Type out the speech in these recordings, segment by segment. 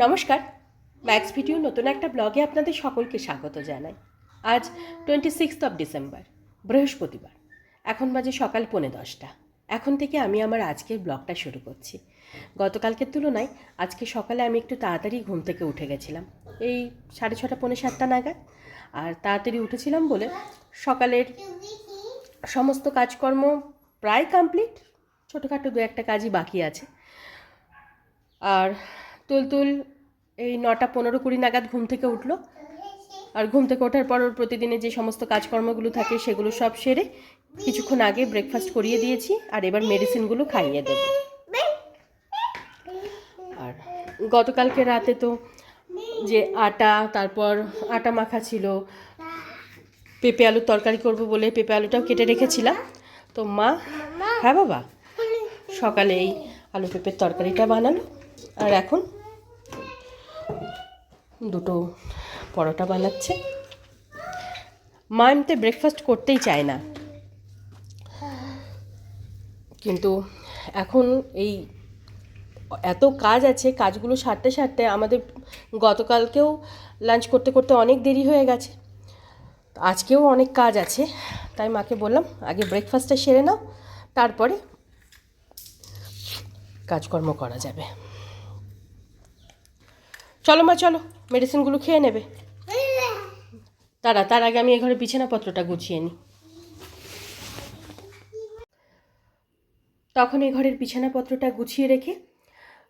নমস্কার। Max video নতুন একটা ব্লগে আপনাদের সকলকে স্বাগত জানাই। আজ টোয়েন্টি সিক্সথ অফ ডিসেম্বর বৃহস্পতিবার। এখন বাজে সকাল পৌনে দশটা। এখন থেকে আমি আমার আজকের ব্লগটা শুরু করছি। গতকালকের তুলনায় আজকে সকালে আমি একটু তাড়াতাড়ি ঘুম থেকে উঠে গেছিলাম। এই সাড়ে ছটা, পৌনে সাতটা নাগাদ। আর তাড়াতাড়ি উঠেছিলাম বলে সকালের সমস্ত কাজকর্ম প্রায় কমপ্লিট ছোটোখাটো দু একটা কাজই বাকি আছে। আর তুলতুল এই নটা পনেরো কুড়ি নাগাদ ঘুম থেকে উঠল। আর ঘুম থেকে ওঠার পর ওর প্রতিদিনের যে সমস্ত কাজকর্মগুলো থাকে সেগুলো সব সেরে কিছুক্ষণ আগে ব্রেকফাস্ট করিয়ে দিয়েছি আর এবার মেডিসিনগুলো খাইয়ে দেবো। আর গতকালকে রাতে তো যে আটা, তারপর আটা মাখা ছিল, পেঁপে আলুর তরকারি করব বলে পেঁপে আলুটাও কেটে রেখেছিলাম। তো মা হ্যাঁ বাবা? সকালে এই আলু পেঁপের তরকারিটা বানালো। আর এখন দুটো পরোটা বানাচ্ছে। মা এমনিতে ব্রেকফাস্ট করতেই চায় না। কিন্তু এখন এই এত কাজ আছে, কাজগুলো সারতে সারতে আমাদের গতকালকেও লাঞ্চ করতে করতে অনেক দেরি হয়ে গেছে। আজকেও অনেক কাজ আছে, তাই মাকে বললাম, আগে ব্রেকফাস্টটা সেরে নাও, তারপরে কাজকর্ম করা যাবে। চলো মা, চলো। মেডিসিনগুলো খেয়ে নেবে। তারা তার আগে আমি এই ঘরে বিছানাপত্রটা গুছিয়ে নিই তখন এ ঘরের বিছানাপত্রটা গুছিয়ে রেখে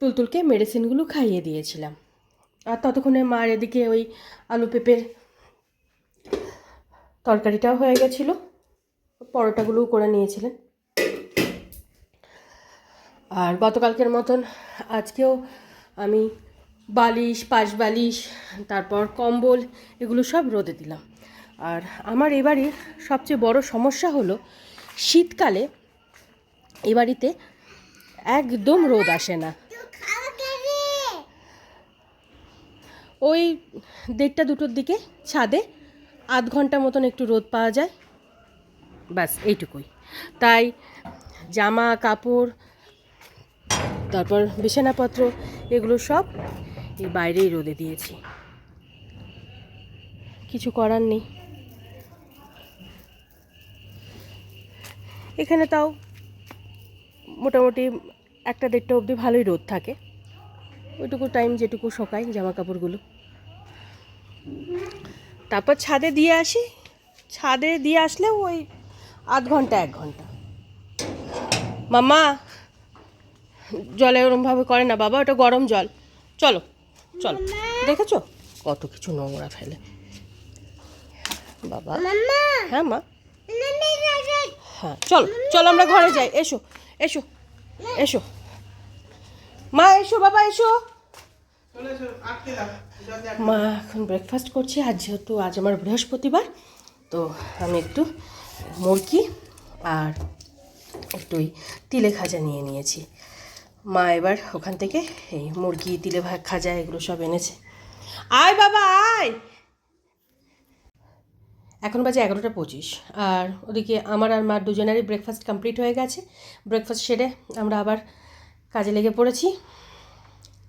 তুলতুলকে মেডিসিনগুলো খাইয়ে দিয়েছিলাম। আর ততক্ষণে মার এদিকে ওই আলু পেঁপের তরকারিটাও হয়ে গেছিল। পরোটাগুলোও করে নিয়েছিলেন। আর গতকালকের মতন আজকেও আমি বালিশ, পাশ বালিশ, তারপর কম্বল, এগুলো সব রোদে দিলাম। আর আমার এবারে সবচেয়ে বড় সমস্যা হলো, শীতকালে এ বাড়িতে একদম রোদ আসে না। ওই দেড়টা দুটোর দিকে ছাদে আধ ঘণ্টা মতন একটু রোদ পাওয়া যায়। ব্যাস, এইটুকুই। তাই জামা, কাপড়, তারপর বিছানাপত্র, এগুলো সব এই বাইরেই রোদে দিয়েছি। কিছু করার নেই। এখানে তাও মোটামুটি একটা দেড়টা অবধি ভালোই রোদ থাকে। ওইটুকু টাইম যেটুকু শোকাই জামা কাপড়গুলো তারপর ছাদে দিয়ে আসি। ছাদে দিয়ে আসলেও ওই আধ ঘণ্টা, এক ঘণ্টা। মামা জলে ওরমভাবে করে না বাবা, ওটা গরম জল। চলো। চলো দেখেছ? কত কিছু নোংরা ফেলে। বাবা। হ্যাঁ মা। হ্যাঁ চলো চলো আমরা ঘরে যাই। এসো এসো এসো। মা এসো বাবা এসো। মা এখন ব্রেকফাস্ট করছি। আজ যেহেতু আজ আমার বৃহস্পতিবার তো আমি একটু মুরগি আর একটু ওই তিলে খাজা নিয়ে নিয়েছি। মা এবার ওখান থেকে এই মুরগি তিলে ভাগ খাজা এগুলো সব এনেছে। আয় বাবা আয়! এখন বাজে এগারোটা পঁচিশ আর ওদিকে আমার আর মার দুজনেরই ব্রেকফাস্ট কমপ্লিট হয়ে গেছে। ব্রেকফাস্ট সেরে আমরা আবার কাজে লেগে পড়েছি।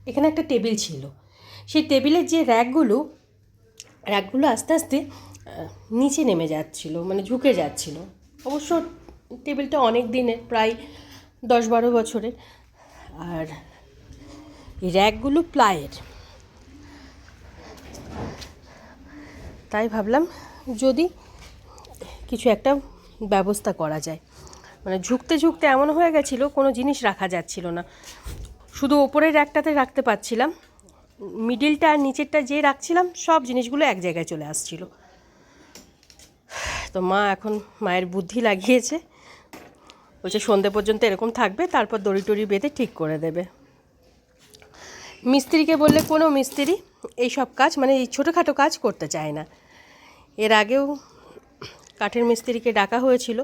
এখানে একটা টেবিল ছিল। সেই টেবিলের যে র্যাকগুলো র্যাকগুলো আস্তে আস্তে নিচে নেমে যাচ্ছিল মানে ঝুঁকে যাচ্ছিল। অবশ্য টেবিলটা অনেক দিনের প্রায় দশ বারো বছরের। আর এই র্যাকগুলো প্লায়ের তাই ভাবলাম যদি কিছু একটা ব্যবস্থা করা যায়। মানে ঝুঁকতে ঝুঁকতে এমন হয়ে গেছিল, কোনো জিনিস রাখা যাচ্ছিল না। শুধু ওপরের র্যাকটাতে রাখতে পারছিলাম। মিডিলটা আর নিচেরটা যে রাখছিলাম, সব জিনিসগুলো এক জায়গায় চলে আসছিল। তো মা এখন মায়ের বুদ্ধি লাগিয়েছে। বলছে সন্ধে পর্যন্ত এরকম থাকবে, তারপর দড়ি টড়ি বেঁধে ঠিক করে দেবে। মিস্ত্রিকে বললে, কোনো মিস্ত্রি এই সব কাজ মানে এই ছোটোখাটো কাজ করতে চায় না। এর আগেও কাঠের মিস্ত্রিকে ডাকা হয়েছিল।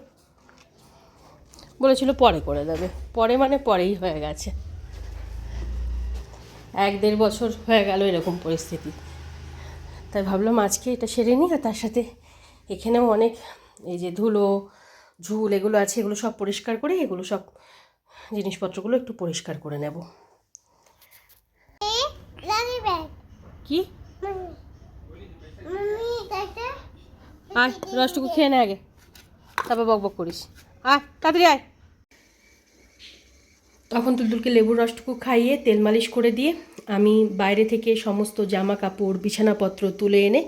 বলেছিল, পরে করে দেবে। পরে মানে পরেই হয়ে গেছে। এক দেড় বছর হয়ে গেল এরকম পরিস্থিতি। তাই ভাবলাম, আজকে এটা সেরে নিই আর তার সাথে এখানেও অনেক এই যে ধুলো ঝুল এগুলো আছে এগুলো সব পরিষ্কার করে এগুলো সব জিনিসপত্রগুলো একটু পরিষ্কার করে নেব। কি? আয় রসটুকু খেয়ে নে আগে। তারপর বক বক করিস। আয় তাড়াতাড়ি আয়। তখন তুলতুলকে লেবুর রসটুকু খাইয়ে তেল মালিশ করে দিয়ে আমি বাইরে থেকে সমস্ত জামা কাপড় বিছানাপত্র তুলে এনে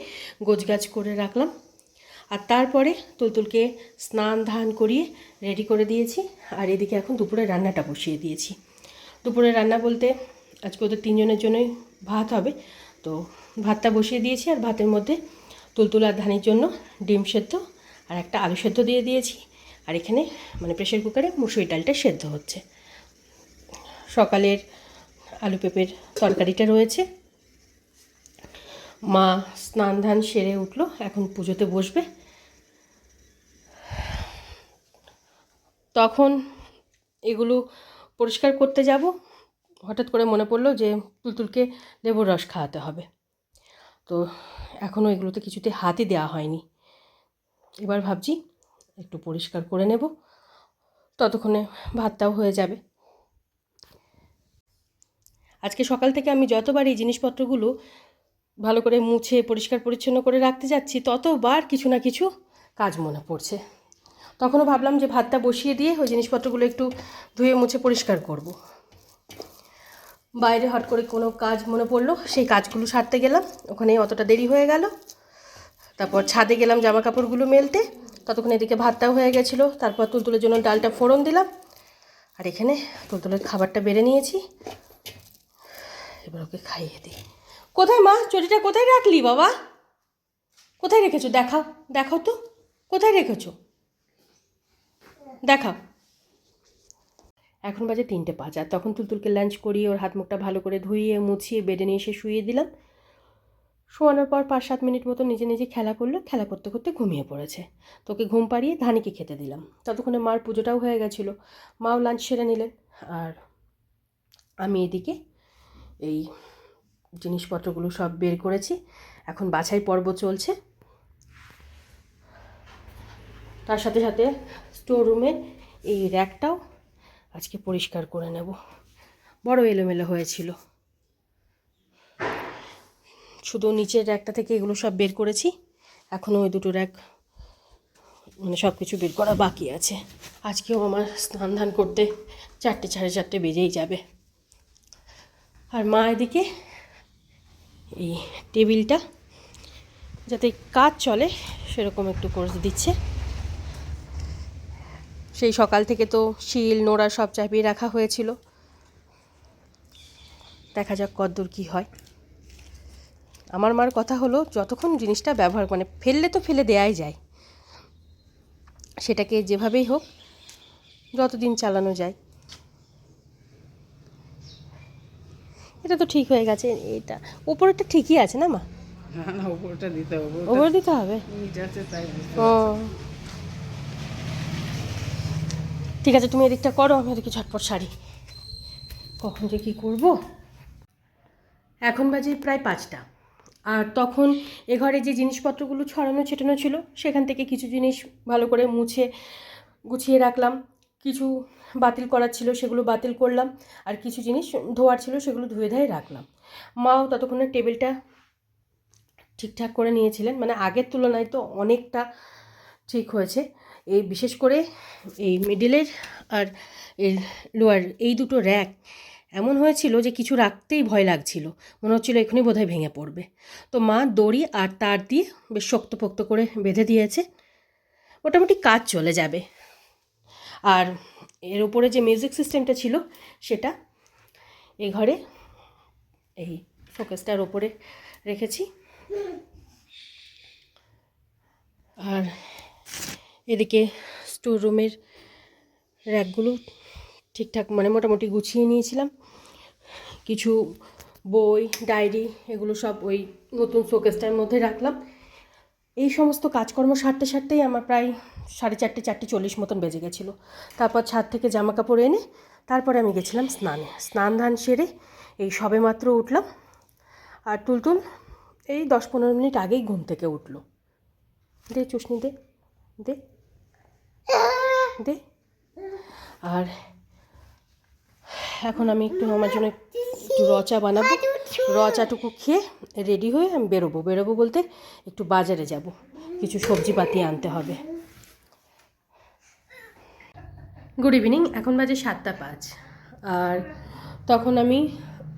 গোছগাছ করে রাখলাম। আর তারপরে তুলতুলকে স্নান, ধান করিয়ে রেডি করে দিয়েছি। আর এদিকে এখন দুপুরে রান্নাটা বসিয়ে দিয়েছি। দুপুরে রান্না বলতে আজকে ওদের তিনজনের জন্যই ভাত হবে। তো ভাতটা বসিয়ে দিয়েছি আর ভাতের মধ্যে তুলতুল আর ধানের জন্য ডিম সেদ্ধ আর একটা আলু সেদ্ধ দিয়ে দিয়েছি। আর এখানে মানে প্রেশার কুকারে মুসুরি ডালটা সেদ্ধ হচ্ছে। সকালের আলু পেঁপের তরকারিটা রয়েছে। মা স্নান ধান সেরে উঠল, এখন পুজোতে বসবে। তখন এগুলো পরিষ্কার করতে যাব। হঠাৎ করে মনে পড়ল যে তুলতুলকে লেবুর রস খাওয়াতে হবে। তো এখনও এগুলোতে কিছুতে হাতই দেওয়া হয়নি। এবার ভাবছি একটু পরিষ্কার করে নেব। ততক্ষণে ভাতটাও হয়ে যাবে। আজকে সকাল থেকে আমি যতবার এই জিনিসপত্রগুলো ভালো করে মুছে, পরিষ্কার, পরিচ্ছন্ন করে রাখতে যাচ্ছি, ততবার কিছু না কিছু কাজ মনে পড়ছে। তখনও ভাবলাম যে ভাতটা বসিয়ে দিয়ে ওই জিনিসপত্রগুলো একটু ধুয়ে মুছে পরিষ্কার করব। বাইরে হট করে কোনো কাজ মনে পড়ল, সেই কাজগুলো সারতে গেলাম। ওখানে অতটা দেরি হয়ে গেল। তারপর ছাদে গেলাম জামা কাপড়গুলো মেলতে। ততক্ষণ এদিকে ভাতটাও হয়ে গেছিল। তারপর তুলতুলের জন্য ডালটা ফোড়ন দিলাম। আর এখানে তুলতুলের খাবারটা বেড়ে নিয়েছি। এবার ওকে খাইয়ে দিই। কোথায় মা? চটিটা কোথায় রাখলি বাবা? কোথায় রেখেছো? দেখাও দেখাও তো। কোথায় রেখেছো? দেখাও। এখন বাজে তিনটে পাঁচ, আর তখন তুলতুলকে লাঞ্চ করিয়ে ওর হাত মুখটা ভালো করে ধুইয়ে, মুছিয়ে, বেডে নিয়ে এসে শুয়ে দিলাম। শোয়ানোর পর পাঁচ সাত মিনিট মতো নিজে নিজে খেলা করল, খেলা করতে করতে ঘুমিয়ে পড়েছে। তোকে ঘুম পাড়িয়ে ধানিকে খেতে দিলাম। ততক্ষণে মার পুজোটাও হয়ে গেছিল। মাও লাঞ্চ সেরে নিলেন। আর আমি এদিকে এই জিনিসপত্রগুলো সব বের করেছি। এখন বাছাই পর্ব চলছে। তার সাথে সাথে স্টোর রুমে এই র্যাকটাও আজকে পরিষ্কার করে নেব। বড় এলোমেলো হয়েছিল। শুধু নিচের র্যাকটা থেকে এগুলো সব বের করেছি। এখনও ওই দুটো র্যাক মানে সব কিছু বের করা বাকি আছে। আজকেও আমার স্নান ধান করতে চারটে, সাড়ে চারটে বেজেই যাবে। আর মা এদিকে এই টেবিলটা যাতে কাজ চলে, সেরকম একটু করে দিচ্ছে। সেই সকাল থেকে তো শিল, নোড়া সব চাপিয়ে রাখা হয়েছিল। দেখা যাক কদ্দূর কী হয়। আমার মার কথা হলো, যতক্ষণ জিনিসটা ব্যবহার মানে ফেললে তো ফেলে দেয়াই যায়। সেটাকে যেভাবেই হোক, যতদিন চালানো যায়। এটা তো ঠিক হয়ে গেছে এটা। উপরেরটা ঠিকই আছে না মা? না না উপরটা দিতে হবে ওপরে দিতে হবে? আছে তাই ও। ঠিক আছে তুমি এদিকটা করো আমি এদিকে ঝটপট সারি কখন যে কী করব? এখন বাজে প্রায় পাঁচটা। আর তখন এ ঘরে যে জিনিসপত্রগুলো ছড়ানো ছেটানো ছিল সেখান থেকে কিছু জিনিস ভালো করে মুছে গুছিয়ে রাখলাম। কিছু বাতিল করার ছিল, সেগুলো বাতিল করলাম। আর কিছু জিনিস ধোয়ার ছিল, সেগুলো ধুয়ে ধুয়ে রাখলাম। মাও ততক্ষণে টেবিলটা ঠিকঠাক করে নিয়েছিলেন। মানে আগের তুলনায় তো অনেকটা ঠিক হয়েছে। এই বিশেষ করে এই মিডিলের আর এর লোয়ার এই দুটো র্যাক এমন হয়েছিল যে কিছু রাখতেই ভয় লাগছিল। মনে হচ্ছিল এখনই বোধহয় ভেঙে পড়বে। তো মা দড়ি আর তার দিয়ে বেশ শক্তপোক্ত করে বেঁধে দিয়েছে। মোটামুটি কাজ চলে যাবে। আর এর উপরে যে মিউজিক সিস্টেমটা ছিল সেটা এই ঘরে এই ফোকাসটার ওপরে রেখেছি। আর এদিকে স্টোর রুমের র্যাকগুলো ঠিকঠাক মানে মোটামুটি গুছিয়ে নিয়েছিলাম। কিছু বই ডায়েরি এগুলো সব ওই নতুন শোকেসটার মধ্যে রাখলাম। এই সমস্ত কাজকর্ম সারতে সারতেই আমার প্রায় সাড়ে চারটে চারটে চল্লিশ মতন বেজে গেছিল। তারপর ছাদ থেকে জামা কাপড় এনে তারপরে আমি গেছিলাম স্নানে। স্নান ধান সেরে এই সবে মাত্র উঠলাম আর টুলটুল এই দশ পনেরো মিনিট আগেই ঘুম থেকে উঠল। দে চুষনি, দে দে দে। আর এখন আমি একটু আমার জন্য একটু রচা বানাবো। র চাটুকু খেয়ে রেডি হয়ে আমি বেরোবো। বেরোবো বলতে একটু বাজারে যাব। কিছু সবজিপাতি আনতে হবে। গুড ইভিনিং এখন বাজে সাতটা পাঁচ। আর তখন আমি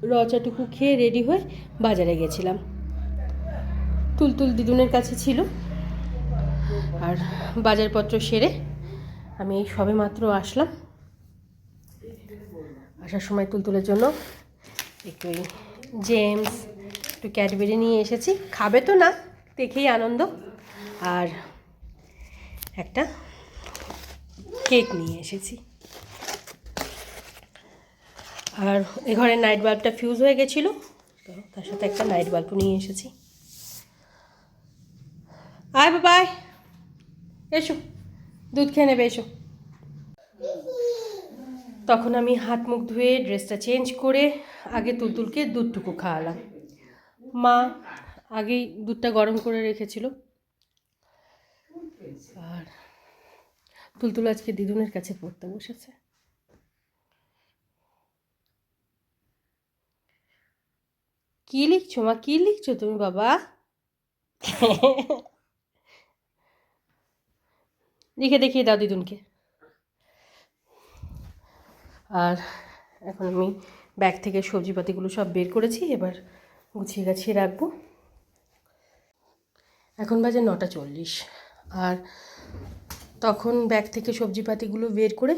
র চাটুকু খেয়ে রেডি হয়ে বাজারে গেছিলাম। তুলতুল দিদুনের কাছে ছিল। আর বাজারপত্র সেরে আমি এই সবে মাত্র আসলাম। আসার সময় তুলতুলের জন্য একটু জেমস, একটু ক্যাডবেরি নিয়ে এসেছি। খাবে তো না, দেখেই আনন্দ। আর একটা কেক নিয়ে এসেছি। আর এ ঘরে নাইট বাল্বটা ফিউজ হয়ে গেছিল, তো তার সাথে একটা নাইট বাল্বও নিয়ে এসেছি। আয় বাবাই এসো, দুধ খেয়ে নেবে, এসো। তখন আমি হাত মুখ ধুয়ে ড্রেসটা চেঞ্জ করে আগে তুলতুলকে দুধটুকু খাওয়ালাম। মা আগেই দুধটা গরম করে রেখেছিল। আর তুলতুল আজকে দিদুনের কাছে পড়তে বসেছে। কি লিখছো মা? কি লিখছো তুমি বাবা? লিখে দেখিয়ে দাও দিদুনকে আর এখন আমি ব্যাগ থেকে সবজিপাতিগুলো সব বের করেছি, এবার গুছিয়ে গাছিয়ে রাখব। এখন বাজে নটা চল্লিশ, আর তখন ব্যাগ থেকে সবজিপাতিগুলো বের করে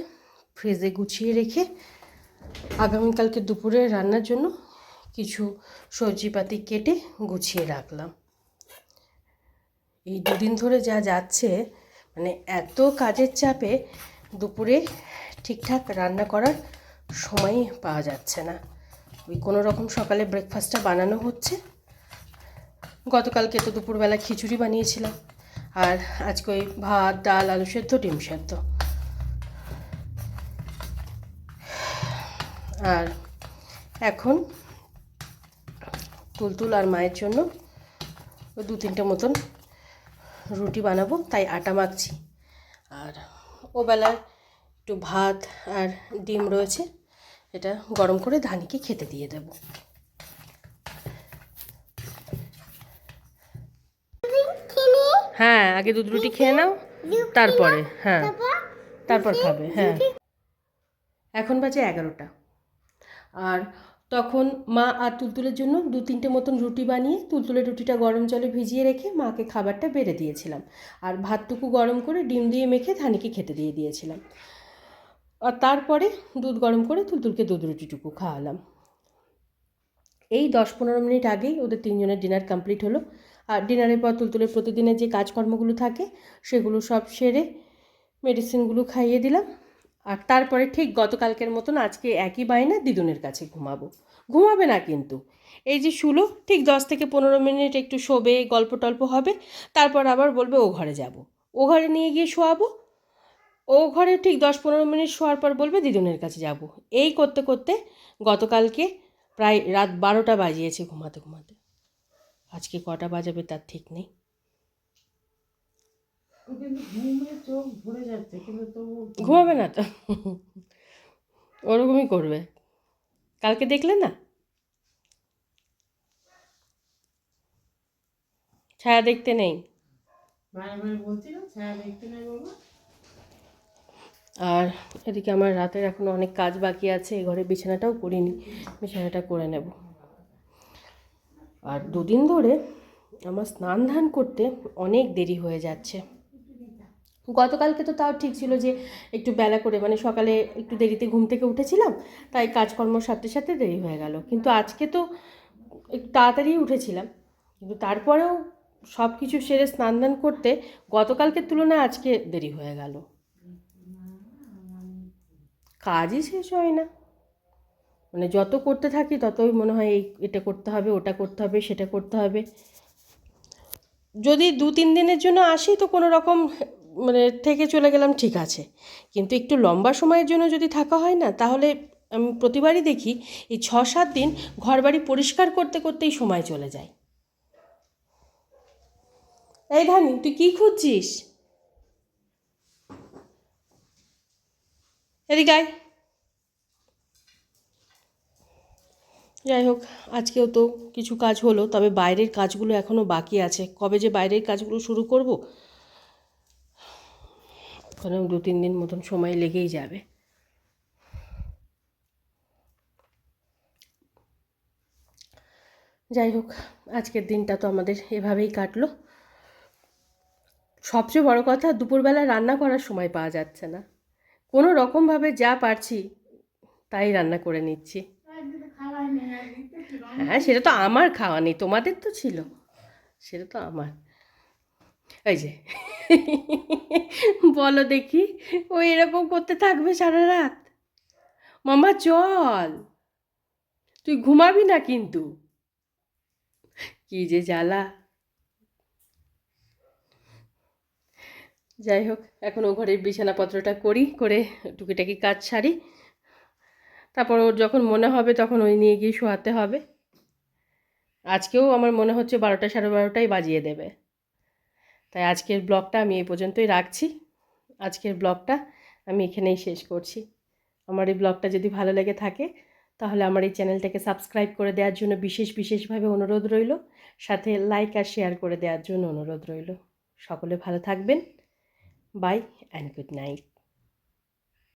ফ্রিজে গুছিয়ে রেখে আগামীকালকে দুপুরে রান্নার জন্য কিছু সবজিপাতি কেটে গুছিয়ে রাখলাম। এই দুদিন ধরে যা যাচ্ছে মানে এত কাজের চাপে দুপুরে ঠিকঠাক রান্না করার সময় পাওয়া যাচ্ছে না। ওই কোনো রকম সকালে ব্রেকফাস্টটা বানানো হচ্ছে। গতকালকে তো দুপুরবেলা খিচুড়ি বানিয়েছিলাম। আর আজকে ওই ভাত, ডাল, আলু সেদ্ধ, ডিম সেদ্ধ। আর এখন তুলতুল আর মায়ের জন্য দু তিনটে মতন রুটি বানাবো, তাই আটা মাখছি। আর ও বেলায় একটু ভাত আর ডিম রয়েছে, এটা গরম করে ধানিকে খেতে দিয়ে দেব। হ্যাঁ আগে দুধ রুটি খেয়ে নাও, তারপরে হ্যাঁ তারপর খাবে হ্যাঁ। এখন বাজে এগারোটা। আর তখন মা আর তুলতুলের জন্য দু তিনটে মতন রুটি বানিয়ে তুলতুলের রুটিটা গরম জলে ভিজিয়ে রেখে মাকে খাবারটা বেড়ে দিয়েছিলাম। আর ভাতটুকু গরম করে ডিম দিয়ে মেখে ধানিকে খেতে দিয়ে দিয়েছিলাম। আর তারপরে দুধ গরম করে তুলতুলকে দুধ রুটিটুকু খাওয়ালাম। এই দশ পনেরো মিনিট আগেই ওদের তিনজনের ডিনার কমপ্লিট হলো। আর ডিনারের পর তুলতুলের প্রতিদিনের যে কাজকর্মগুলো থাকে, সেগুলো সব সেরে মেডিসিনগুলো খাইয়ে দিলাম। আর তারপরে ঠিক গতকালকের মতন আজকে একই বায়না দিদুনের কাছে ঘুমাবো। ঘুমাবে না কিন্তু। এই যে শুলো, ঠিক দশ থেকে পনেরো মিনিট একটু শোবে, গল্প টল্প হবে, তারপর আবার বলবে ও ঘরে যাব। ও ঘরে নিয়ে গিয়ে শোয়াবো ও ঘরে ঠিক দশ পনেরো মিনিট শোয়ার পর বলবে দিদুনের কাছে যাব। এই করতে করতে গতকালকে প্রায় রাত বারোটা বাজিয়েছে ঘুমাতে ঘুমাতে। আজকে কটা বাজাবে তার ঠিক নেই। ঘুমাবে না তো। ওরকমই করবে। কালকে দেখলে না? ছায়া দেখতে নেই। বারে বারে বলছি না ছায়া দেখতে নাই বাবা আর এদিকে আমার রাতের এখনও অনেক কাজ বাকি আছে, এ ঘরে বিছানাটাও করিনি, বিছানাটা করে নেব। আর দুদিন ধরে আমার স্নান ধান করতে অনেক দেরি হয়ে যাচ্ছে। গতকালকে তো তাও ঠিক ছিল যে একটু বেলা করে মানে সকালে একটু দেরিতে ঘুম থেকে উঠেছিলাম, তাই কাজকর্ম সাথে সাথে দেরি হয়ে গেল। কিন্তু আজকে তো একটু তাড়াতাড়ি উঠেছিলাম, কিন্তু তারপরেও সব কিছু সেরে স্নান দান করতে গতকালকের তুলনায় আজকে দেরি হয়ে গেল। কাজই শেষ হয় না। মানে যত করতে থাকি ততই মনে হয় এই এটা করতে হবে, ওটা করতে হবে, সেটা করতে হবে। যদি দু তিন দিনের জন্য আসি তো কোনো রকম মানে থেকে চলে গেলাম ঠিক আছে। কিন্তু একটু লম্বা সময়ের জন্য যদি থাকা হয় না, তাহলে আমি প্রতিবারই দেখি এই ছ সাত দিন ঘরবাড়ি পরিষ্কার করতে করতেই সময় চলে যায়। এই ধানি তুই কী খুঁজছিস? এদিকে যাই হোক, আজকেও তো কিছু কাজ হলো, তবে বাইরের কাজগুলো এখনও বাকি আছে। কবে যে বাইরের কাজগুলো শুরু করব? ওখানেও দু, তিন দিন মতন সময় লেগেই যাবে। যাই হোক, আজকের দিনটা তো আমাদের এভাবেই কাটলো। সবচেয়ে বড় কথা, দুপুরবেলা রান্না করার সময় পাওয়া যাচ্ছে না। কোনো রকমভাবে যা পারছি, তাই রান্না করে নিচ্ছি। হ্যাঁ সেটা তো আমার খাওয়া নেই, তোমাদের তো ছিল। সেটা তো আমার। এই যে, বলো দেখি, ও এরকম করতে থাকবে সারা রাত? মামা, চল। তুই ঘুমাবি না কিন্তু। কি যে জ্বালা। যাই হোক, এখন ও ঘরের বিছানাপত্রটা করি, করে টুকিটাকি কাজ সারি। তারপর ওর যখন মনে হবে তখন ওই নিয়ে গিয়ে শোয়াতে হবে। আজকেও আমার মনে হচ্ছে বারোটা সাড়ে বারোটাই বাজিয়ে দেবে। তাই আজকের ব্লগটা আমি এই পর্যন্তই রাখছি। আজকের ব্লগটা আমি এখানেই শেষ করছি। আমার এই ব্লগটা যদি ভালো লেগে থাকে, তাহলে আমার এই চ্যানেলটাকে সাবস্ক্রাইব করে দেওয়ার জন্য বিশেষ বিশেষভাবে অনুরোধ রইল। সাথে লাইক আর শেয়ার করে দেওয়ার জন্য অনুরোধ রইল। সকলে ভালো থাকবেন। By and good night